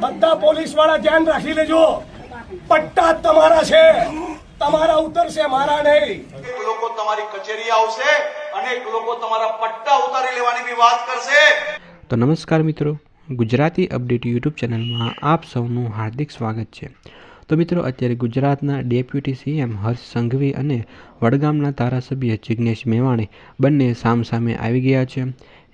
બધા પોલીસવાળા ધ્યાન રાખી લેજો. પટ્ટા તમારા છે. તમારા ઉતરશે મારા નહીં. લોકો તમારી કચેરી આવશે અનેક લોકો તમારા પટ્ટા ઉતારી લેવાની બી વાત કરશે. તો નમસ્કાર મિત્રો ગુજરાતી અપડેટ યુટ્યુબ ચેનલમાં આપ સૌનું હાર્દિક સ્વાગત છે. તો મિત્રો અત્યારે ગુજરાતના ડેપ્યુટી સીએમ હર્ષ સંઘવી અને વડગામના ધારાસભ્ય જિજ્ઞેશ મેવાણી બંને સામસામે આવી ગયા છે.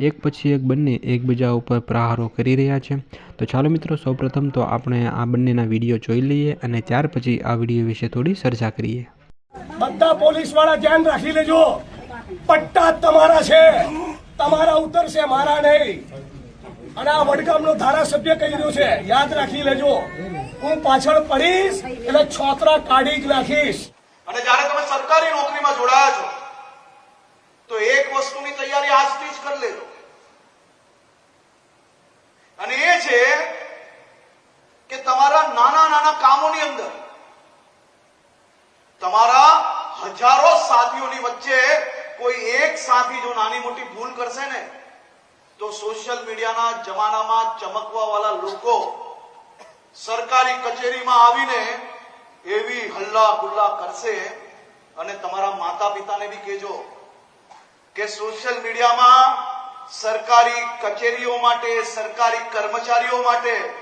એક પછી એક બંને એકબીજા ઉપર પ્રહારો કરી રહ્યા છે. તો ચાલો મિત્રો સૌપ્રથમ તો આપણે આ બંનેના વીડિયો જોઈ લઈએ અને ત્યાર પછી આ વીડિયો વિશે થોડી ચર્ચા કરીએ. બધા પોલીસવાળા ધ્યાન રાખી લેજો. પટ્ટા તમારા છે. તમારા ઉતરશે મારા નહીં. અને આ વડગામનો ધારાસભ્ય કહી રહ્યો છે યાદ રાખી લેજો. હું પાછળ પડીશ એટલે છોતરા કાઢી જ નાખીશ. અને જ્યારે તમે સરકારી નોકરીમાં જોડાયા છો તો એક વસ્તુની તૈયારી આજથી જ કરી લેજો. અને એ છે કે તમારા નાના નાના કામોની અંદર, તમારા હજારો સાથીઓની વચ્ચે કોઈ એક સાથી જો નાની મોટી ભૂલ કરશે ને, તો સોશિયલ મીડિયાના જમાનામાં ચમકવા વાળા લોકો સરકારી કચેરીમાં આવીને એવી હલ્લા ગુલ્લા કરશે અને તમારા માતા પિતાને બી કહેજો કે સોશિયલ મીડિયામાં સરકારી કચેરીઓ માટે, સરકારી કર્મચારીઓ માટે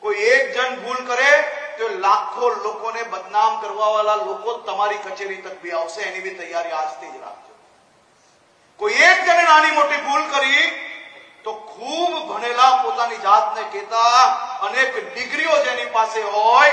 કોઈ એક જણ ભૂલ કરે, તો લાખો લોકોને બદનામ કરવાવાળા લોકો તમારી કચેરી તક બી આવશે. એની બી તૈયારી આજથી જ રાખજો. કોઈ એક જણે નાની મોટી ભૂલ કરી, તો ખૂબ ભણેલા પોતાની જાતને કહેતા અનેક ડિગ્રીઓ જેની પાસે હોય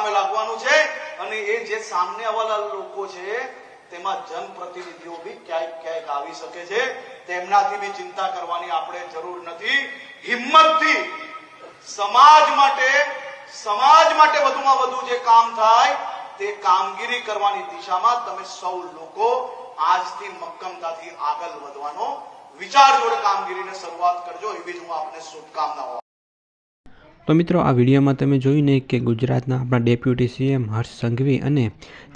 કામે લાગવાનું છે અને એ જે સામને આવેલા લોકો છે, તેમાં જનપ્રતિનિધિઓ બી ક્યાંક ક્યાંક આવી શકે છે. તેમનાથી બી ચિંતા કરવાની આપણે જરૂર નથી. હિંમતથી સમાજ માટે સમાજ માટે વધુમાં વધુ જે કામ થાય, તે કામગીરી કરવાની દિશામાં તમે સૌ લોકો આજથી મક્કમતાથી આગળ વધવાનો વિચાર જોડે કામગીરીને શરૂઆત કરજો. એવી જ હું આપને શુભકામનાઓ તો મિત્રો, આ વિડીયોમાં તમે જોઈને કે ગુજરાતના આપણા ડેપ્યુટી સીએમ હર્ષ સંઘવી અને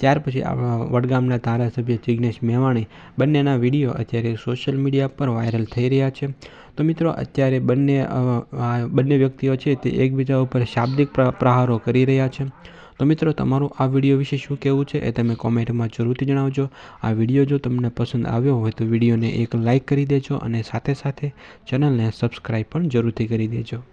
ત્યાર પછી આપણા વડગામના ધારાસભ્ય જિજ્ઞેશ મેવાણી બંનેના વીડિયો અત્યારે સોશિયલ મીડિયા પર વાયરલ થઈ રહ્યા છે. તો મિત્રો, અત્યારે બંને બંને વ્યક્તિઓ છે તે એકબીજા ઉપર શાબ્દિક પ્રહારો કરી રહ્યા છે. તો મિત્રો, તમારું આ વીડિયો વિશે શું કહેવું છે એ તમે કોમેન્ટમાં જરૂરથી જણાવજો. આ વીડિયો જો તમને પસંદ આવ્યો હોય તો વિડીયોને એક લાઇક કરી દેજો અને સાથે સાથે ચેનલને સબસ્ક્રાઈબ પણ જરૂરથી કરી દેજો.